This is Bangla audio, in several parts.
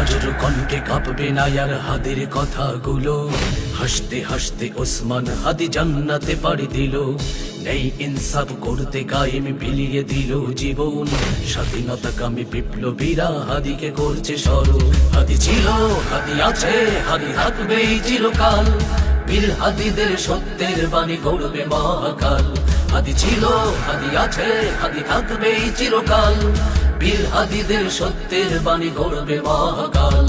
বজ্র কণ্ঠে কাঁপবে না আর হাদের কথাগুলো। হাসতে হাসতে ওসমান হাদি জান্নাতে পাড়ি দিল। নেই ইনসাফ করতে কায়েম বিলিয়ে দিল জীবন। স্বাধীনতা কামী বিপ্লবীরা হাদিকে করছে সরু হাদি ছিল, হাদি আছে, হাদি থাকবে চিরকাল। বীর হাদিদের সত্যের বাণী গৌরবে মহাকাল। হাদি ছিল, হাদি আছে, হাদি থাকবে চিরকাল। বীর হাদিদের সত্যের বাণী গৌরবে মহাকাল।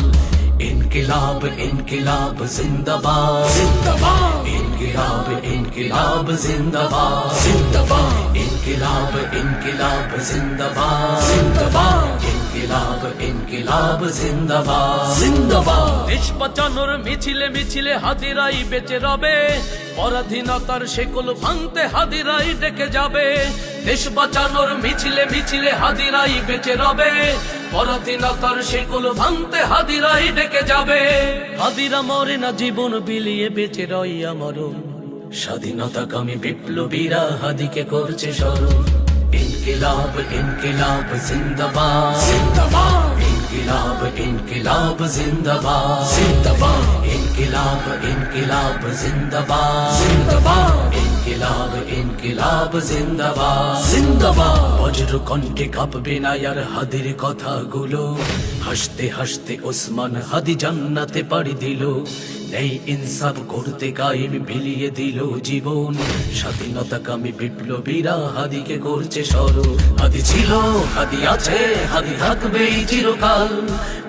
ইনকিলাব ইনকিলাব জিন্দাবাদ। জিন্দাবাদ। ইনকিলাব ইনকিলাব জিন্দাবাদ। জিন্দাবাদ। ইনকিলাব ইনকিলাব জিন্দাবাদ। জিন্দাবাদ। ইনকিলাব ইনকিলাব জিন্দাবাদ। জিন্দাবাদ। দেশ বাঁচানোর মিছিলে মিছিলে হাদিরাই বেঁচে রবে। পরাধীনতার শেকল ভাঙতে হাদিরাই ডেকে যাবে। দেশ বাঁচানোর মিছিলে মিছিলে হাদিরাই বেঁচে রবে। পরাধীনতার শেকল ভাঙতে হাদিরাই ডেকে যাবে। হাদিরা মরে না জীবন বিলিয়ে বেঁচে রই স্বাধীনতা কামী বিপ্লবীরা হাদিকে করছে স্মরণ। ইনকিলাব ইনকিলাব জিন্দাবাদ। জিন্দাবাদ। ইনকিলাব ইনকিলাব জিন্দাবাদ। জিন্দাবাদ। ইনকিলাব ইনকিলাব জিন্দাবাদ। জিন্দাবাদ। ইনকিলাব ইনকিলাব জিন্দাবাদ বজ্র কণ্ঠে কাঁপবে না হাদির কথাগুলো হাসতে হাসতে ওসমান হাদি জান্নাতে পাড়ি দিল নেই ইনসাফ করতে কায়েম বিলিয়ে দিল জীবন। স্বাধীনতা কামী বিপ্লবীরা হাদিকে করছে সরু হাদি ছিল, হাদি আছে, হাদি থাকবে চিরকাল।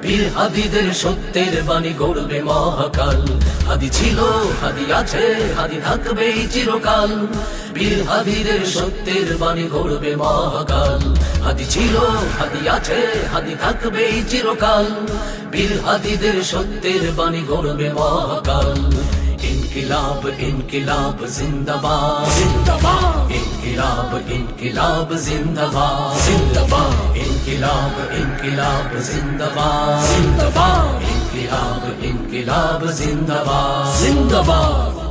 বীর হাদিদের সত্যের বাণী গড়বে মহাকাল। হাদি ছিল, হাদি আছে, হাদি থাকবে এই চিরকাল। বীর হাদিদের সত্যের বাণী গড়বে মহাকাল। হাদি ছিল হাদি আছে হাদি থাকবে চিরকাল। বীর হাদিদের সত্যের বাণী গড়বে মহাকাল। ইনকিলাব ইনকিলাব জিন্দাবাদ। জিন্দাবাদ। ইনকিলাব ইনকিলাব জিন্দাবাদ। জিন্দাবাদ। ইনকিলাব ইনকিলাব জিন্দাবাদ। জিন্দাবাদ। ইনকিলাব ইনকিলাব জিন্দাবাদ। জিন্দাবাদ।